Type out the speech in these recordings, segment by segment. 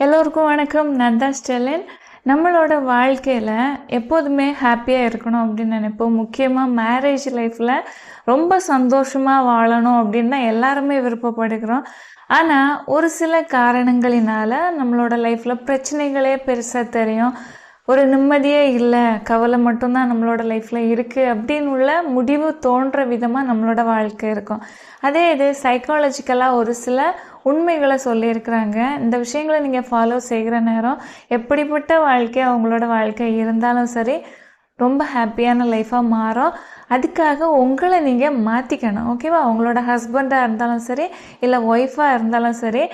எல்லோருக்கும் வணக்கம். நான் தான் ஸ்டெலின். நம்மளோட வாழ்க்கையில் எப்போதுமே ஹாப்பியாக இருக்கணும் அப்படின்னு நினைப்போம். முக்கியமாக மேரேஜ் லைஃப்பில் ரொம்ப சந்தோஷமாக வாழணும் அப்படின்னு தான் எல்லாருமே விருப்பப்படுகிறோம். ஆனால் ஒரு சில காரணங்களினால் நம்மளோட லைஃப்பில் பிரச்சனைகளே பெருசாக தெரியும். ஒரு நிம்மதியே இல்லை கவலை மட்டும்தான் நம்மளோட லைஃப்பில் இருக்குது அப்படின்னு உள்ள முடிவு தோன்ற விதமாக நம்மளோட வாழ்க்கை இருக்கும். அதே இது சைக்காலஜிக்கலாக ஒரு சில உண்மைகளை சொல்லியிருக்கிறாங்க. இந்த விஷயங்களை நீங்கள் ஃபாலோ செய்கிற நேரம் எப்படிப்பட்ட வாழ்க்கை அவங்களோட வாழ்க்கை இருந்தாலும் சரி ரொம்ப ஹாப்பியான லைஃப்பாக மாறும். அதுக்காக உங்களை நீங்கள் மாற்றிக்கணும் ஓகேவா உங்களோட ஹஸ்பண்டாக இருந்தாலும் சரி இல்லை ஒய்ஃபாக இருந்தாலும் சரி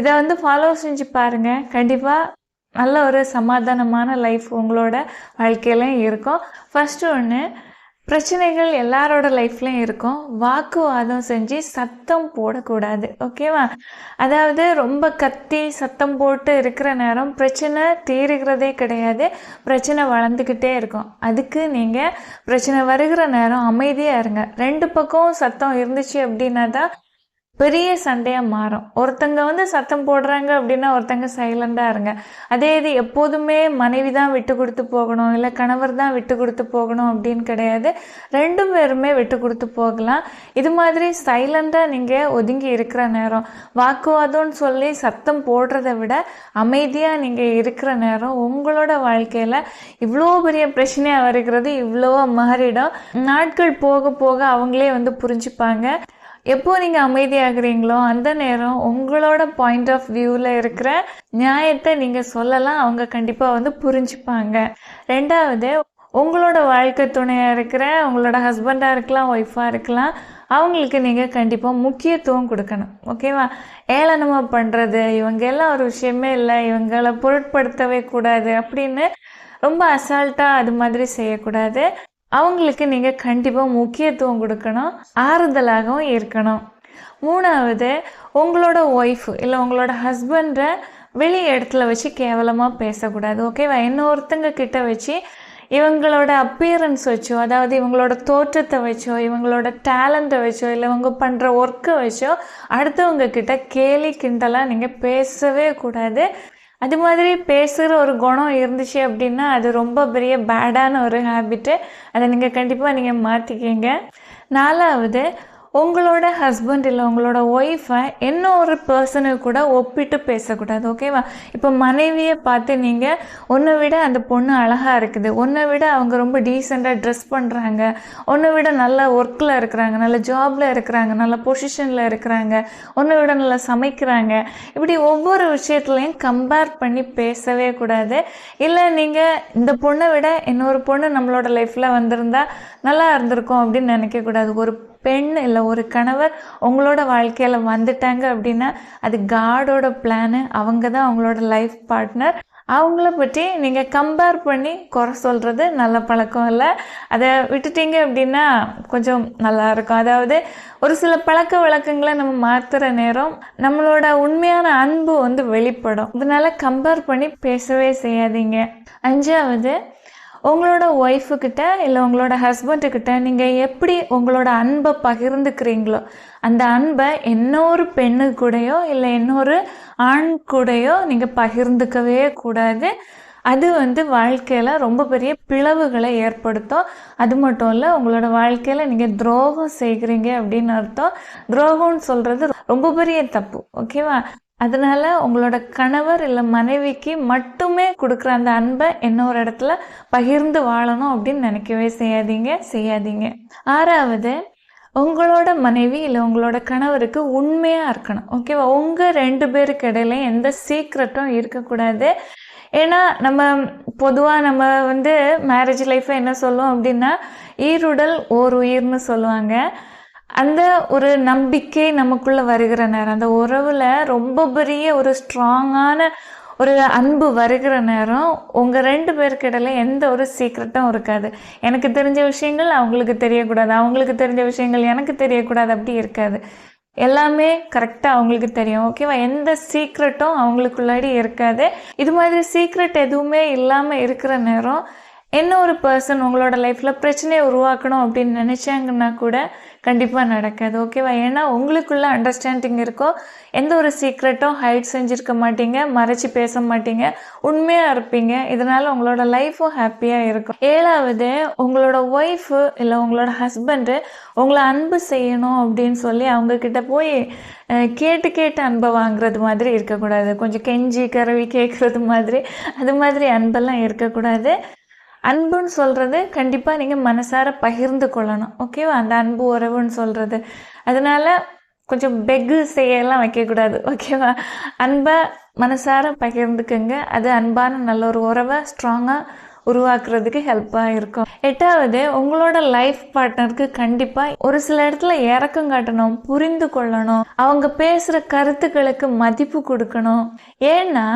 இதை வந்து ஃபாலோ செஞ்சு பாருங்கள் கண்டிப்பாக நல்ல ஒரு சமாதானமான லைஃப் உங்களோட வாழ்க்கையிலையும் இருக்கும். ஃபஸ்ட்டு ஒன்று பிரச்சனைகள் எல்லாரோட லைஃப்லையும் இருக்கும். வாக்குவாதம் செஞ்சு சத்தம் போடக்கூடாது. ஓகேவா? அதாவது ரொம்ப கத்தி சத்தம் போட்டு இருக்கிற நேரம் பிரச்சனை தீருகிறதே கிடையாது. பிரச்சனை வளர்ந்துக்கிட்டே இருக்கும். அதுக்கு நீங்கள் பிரச்சனை வருகிற நேரம் அமைதியாக இருங்க. ரெண்டு பக்கம் சத்தம் இருந்துச்சு அப்படின்னா தான் பெரிய சண்டையாக மாறும். ஒருத்தங்க வந்து சத்தம் போடுறாங்க அப்படின்னா ஒருத்தங்க சைலண்டாக இருங்க. அதே இது எப்போதுமே மனைவி தான் விட்டு கொடுத்து போகணும் இல்லை கணவர் தான் விட்டு கொடுத்து போகணும் அப்படின்னு கிடையாது. ரெண்டு பேருமே விட்டு கொடுத்து போகலாம். இது மாதிரி சைலண்டாக நீங்கள் ஒதுங்கி இருக்கிற நேரம் வாக்குவாதம்னு சொல்லி சத்தம் போடுறத விட அமைதியாக நீங்கள் இருக்கிற நேரம் உங்களோட வாழ்க்கையில் இவ்வளோ பெரிய பிரச்சனையாக வருகிறது இவ்வளோ மாறிடும். நாட்கள் போக போக அவங்களே வந்து புரிஞ்சுப்பாங்க. எப்போ நீங்கள் அமைதியாகிறீங்களோ அந்த நேரம் உங்களோட பாயிண்ட் ஆஃப் வியூவில் இருக்கிற நியாயத்தை நீங்கள் சொல்லலாம். அவங்க கண்டிப்பாக வந்து புரிஞ்சுப்பாங்க. ரெண்டாவது உங்களோட வாழ்க்கை துணையாக இருக்கிற உங்களோட ஹஸ்பண்டாக இருக்கலாம் ஒய்ஃபாக இருக்கலாம் அவங்களுக்கு நீங்கள் கண்டிப்பாக முக்கியத்துவம் கொடுக்கணும். ஓகேவா ஏளனமாக பண்ணுறது இவங்க எல்லாம் ஒரு விஷயமே இல்லை இவங்களை பொருட்படுத்தவே கூடாது அப்படின்னு ரொம்ப அசால்ட்டாக அது மாதிரி செய்யக்கூடாது. அவங்களுக்கு நீங்கள் கண்டிப்பாக முக்கியத்துவம் கொடுக்கணும் ஆறுதலாகவும் இருக்கணும். மூணாவது உங்களோட ஒய்ஃப் இல்லை உங்களோட ஹஸ்பண்டை வெளி இடத்துல வச்சு கேவலமாக பேசக்கூடாது ஓகேவா இன்னொருத்தங்க கிட்ட வச்சு இவங்களோட அப்பியரன்ஸ் வச்சோ அதாவது இவங்களோட தோற்றத்தை வச்சோ இவங்களோட டேலண்ட்டை வச்சோ இல்லை இவங்க பண்ணுற ஒர்க்கை வச்சோ அடுத்தவங்க கிட்ட கேலி கிண்டலாக நீங்கள் பேசவே கூடாது. அது மாதிரி பேசுகிற ஒரு குணம் இருந்துச்சு அப்படின்னா அது ரொம்ப பெரிய பேடான ஒரு ஹேபிட்டு அதை நீங்கள் கண்டிப்பாக நீங்கள் மாற்றிக்கிங்க நாலாவது உங்களோட ஹஸ்பண்ட் இல்லை உங்களோட ஒய்ஃபை இன்னொரு ஒரு கூட ஒப்பிட்டு பேசக்கூடாது ஓகேவா இப்போ மனைவியை பார்த்து நீங்கள் ஒன்றை விட அந்த பொண்ணு அழகாக இருக்குது. ஒன்றை விட அவங்க ரொம்ப டீசெண்டாக ட்ரெஸ் பண்ணுறாங்க ஒன்றை விட நல்ல ஒர்க்கில் இருக்கிறாங்க. நல்ல ஜாபில் இருக்கிறாங்க. நல்ல பொசிஷனில் இருக்கிறாங்க. ஒன்றை விட நல்லா சமைக்கிறாங்க. இப்படி ஒவ்வொரு விஷயத்துலையும் கம்பேர் பண்ணி பேசவே கூடாது. இல்லை நீங்கள் இந்த பொண்ணை விட இன்னொரு பொண்ணு நம்மளோட லைஃப்பில் வந்திருந்தால் நல்லா இருந்திருக்கும் அப்படின்னு நினைக்கக்கூடாது. ஒரு பெண் இல்லை ஒரு கணவர் உங்களோட வாழ்க்கையில் வந்துட்டாங்க அப்படின்னா அது காடோட பிளானு அவங்க தான் அவங்களோட லைஃப் பார்ட்னர் அவங்கள பற்றி நீங்கள் கம்பேர் பண்ணி குறை சொல்கிறது நல்ல பழக்கம் இல்லை. அதை விட்டுட்டீங்க அப்படின்னா கொஞ்சம் நல்லா இருக்கும். அதாவது ஒரு சில பழக்க வழக்கங்களை நம்ம மாற்றுற நேரம் நம்மளோட உண்மையான அன்பு வந்து வெளிப்படும். இதனால் கம்பேர் பண்ணி பேசவே செய்யாதீங்க. அஞ்சாவது உங்களோட ஒய்ஃபுக்கிட்ட இல்லை உங்களோட ஹஸ்பண்டுக்கிட்ட நீங்கள் எப்படி உங்களோட அன்பை பகிர்ந்துக்கிறீங்களோ அந்த அன்பை இன்னொரு பெண்ணு கூடயோ இல்லை இன்னொரு ஆண் கூடயோ நீங்கள் பகிர்ந்துக்கவே கூடாது. அது வந்து வாழ்க்கையில் ரொம்ப பெரிய பிளவுகளை ஏற்படுத்தும். அது மட்டும் இல்லை உங்களோட வாழ்க்கையில் நீங்கள் துரோகம் செய்கிறீங்க அப்படின்னு அர்த்தம். துரோகம்னு சொல்கிறது ரொம்ப பெரிய தப்பு ஓகேவா அதனால உங்களோட கணவர் இல்லை மனைவிக்கு மட்டுமே கொடுக்குற அந்த அன்பை இன்னொரு இடத்துல பகிர்ந்து வாழணும் அப்படின்னு நினைக்கவே செய்யாதீங்க செய்யாதீங்க. ஆறாவது உங்களோட மனைவி இல்லை உங்களோட கணவருக்கு உண்மையாக இருக்கணும். ஓகேவா உங்கள் ரெண்டு பேருக்கு இடையில எந்த சீக்ரெட்டும் இருக்கக்கூடாது. ஏன்னா நம்ம பொதுவாக நம்ம வந்து மேரேஜ் லைஃப்பை என்ன சொல்லுவோம் அப்படின்னா ஈருடல் ஓர் உயிர்னு சொல்லுவாங்க. அந்த ஒரு நம்பிக்கை நமக்குள்ளே வருகிற நேரம் அந்த உறவில் ரொம்ப பெரிய ஒரு ஸ்ட்ராங்கான ஒரு அன்பு வருகிற நேரம் உங்கள் ரெண்டு பேருக்கிடல எந்த ஒரு சீக்ரெட்டும் இருக்காது. எனக்கு தெரிஞ்ச விஷயங்கள் அவங்களுக்கு தெரியக்கூடாது. அவங்களுக்கு தெரிஞ்ச விஷயங்கள் எனக்கு தெரியக்கூடாது. அப்படி இருக்காது. எல்லாமே கரெக்டாக அவங்களுக்கு தெரியும். ஓகேவா எந்த சீக்ரெட்டும் அவங்களுக்குள்ளாடி இருக்காது. இது மாதிரி சீக்ரெட் எதுவுமே இல்லாமல் இருக்கிற நேரம் என்ன ஒரு பர்சன் உங்களோட லைஃப்பில் பிரச்சனையை உருவாக்கணும் அப்படின்னு நினச்சாங்கன்னா கூட கண்டிப்பாக நடக்காது ஓகேவா ஏன்னா உங்களுக்குள்ள அண்டர்ஸ்டாண்டிங் இருக்கும் எந்த ஒரு சீக்ரெட்டும் ஹைட் செஞ்சுருக்க மாட்டீங்க மறைச்சி பேச மாட்டீங்க உண்மையாக இருப்பீங்க. இதனால் உங்களோட லைஃப்பும் ஹாப்பியாக இருக்கும். ஏழாவது உங்களோட ஒய்ஃபு இல்லை உங்களோட ஹஸ்பண்டு உங்களை அன்பு செய்யணும் அப்படின்னு சொல்லி அவங்கக்கிட்ட போய் கேட்டு கேட்டு அன்பை வாங்குறது மாதிரி இருக்கக்கூடாது. கொஞ்சம் கெஞ்சி கரவி கேட்குறது மாதிரி அது மாதிரி அன்பெல்லாம் இருக்கக்கூடாது. அன்புன்னு சொல்கிறது கண்டிப்பாக நீங்கள் மனசார பகிர்ந்து கொள்ளணும். ஓகேவா அந்த அன்பு உறவுன்னு சொல்கிறது அதனால கொஞ்சம் பெக்கு செய்யலாம் வைக்கக்கூடாது. ஓகேவா அன்பை மனசார பகிர்ந்துக்குங்க. அது அன்பான நல்ல ஒரு உறவை ஸ்ட்ராங்காக உருவாக்குறதுக்கு ஹெல்ப்பாக இருக்கும். எட்டாவது உங்களோட லைஃப் பார்ட்னருக்கு கண்டிப்பாக ஒரு சில இடத்துல இறக்கம் காட்டணும் புரிந்து கொள்ளணும். அவங்க பேசுகிற கருத்துக்களுக்கு மதிப்பு கொடுக்கணும். ஏன்னா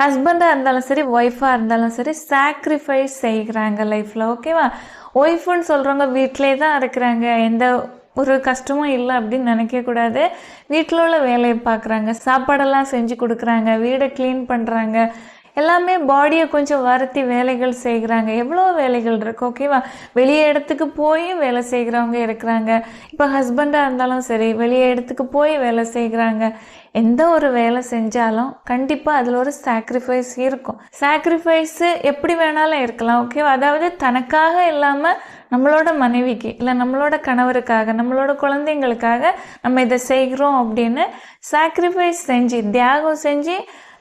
ஹஸ்பண்டாக இருந்தாலும் சரி ஒய்ஃபாக இருந்தாலும் சரி சாக்ரிஃபைஸ் செய்கிறாங்க லைஃப்பில் ஓகேவா ஒய்ஃபுன்னு சொல்கிறவங்க வீட்டிலே தான் இருக்கிறாங்க. எந்த ஒரு கஷ்டமும் இல்லை அப்படின்னு நினைக்கக்கூடாது வீட்டில் உள்ள வேலையை பார்க்குறாங்க. சாப்பாடெல்லாம் செஞ்சு கொடுக்குறாங்க. வீடை க்ளீன் பண்ணுறாங்க எல்லாமே பாடியை கொஞ்சம் வருத்தி வேலைகள் செய்கிறாங்க. எவ்வளோ வேலைகள் இருக்குது ஓகேவா வெளியே இடத்துக்கு போய் வேலை செய்கிறவங்க இருக்கிறாங்க. இப்போ ஹஸ்பண்டாக இருந்தாலும் சரி வெளியே இடத்துக்கு போய் வேலை செய்கிறாங்க. எந்த ஒரு வேலை செஞ்சாலும் கண்டிப்பாக அதில் ஒரு சாக்ரிஃபைஸ் இருக்கும். சாக்ரிஃபைஸு எப்படி வேணாலும் இருக்கலாம் ஓகேவா அதாவது தனக்காக இல்லாமல் நம்மளோட மனைவிக்கு இல்லை நம்மளோட கணவருக்காக நம்மளோட குழந்தைங்களுக்காக நம்ம இதை செய்கிறோம் அப்படின்னு சாக்ரிஃபைஸ் செஞ்சு தியாகம் செஞ்சு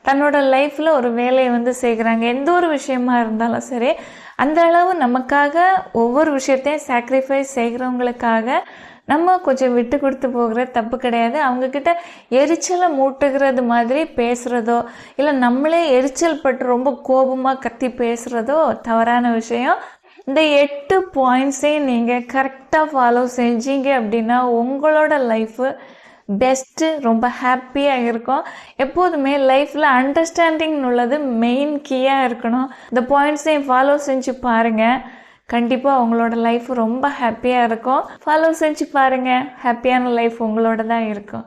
தன்னோட லைஃப்பில் ஒரு வேலையை வந்து செய்கிறாங்க. எந்த ஒரு விஷயமா இருந்தாலும் சரி அந்த அளவு நமக்காக ஒவ்வொரு விஷயத்தையும் சாக்ரிஃபைஸ் செய்கிறவங்களுக்காக நம்ம கொஞ்சம் விட்டு கொடுத்து போகிறது தப்பு கிடையாது. அவங்கக்கிட்ட எரிச்சலை மூட்டுகிறது மாதிரி பேசுகிறதோ இல்லை நம்மளே எரிச்சல் பட்டு ரொம்ப கோபமாக கத்தி பேசுகிறதோ தவறான விஷயம். இந்த எட்டு பாயிண்ட்ஸையும் நீங்கள் கரெக்டாக ஃபாலோ செஞ்சீங்க அப்படின்னா உங்களோட லைஃபு பெஸ்ட்டு ரொம்ப ஹாப்பியாக இருக்கும். எப்போதுமே லைஃப்பில் அண்டர்ஸ்டாண்டிங் உள்ளது மெயின் கீயாக இருக்கணும். இந்த பாயிண்ட்ஸையும் ஃபாலோ செஞ்சு பாருங்கள் கண்டிப்பாக உங்களோட லைஃப் ரொம்ப ஹாப்பியாக இருக்கும். ஃபாலோ செஞ்சு பாருங்கள் ஹாப்பியான லைஃப் உங்களோட தான் இருக்கும்.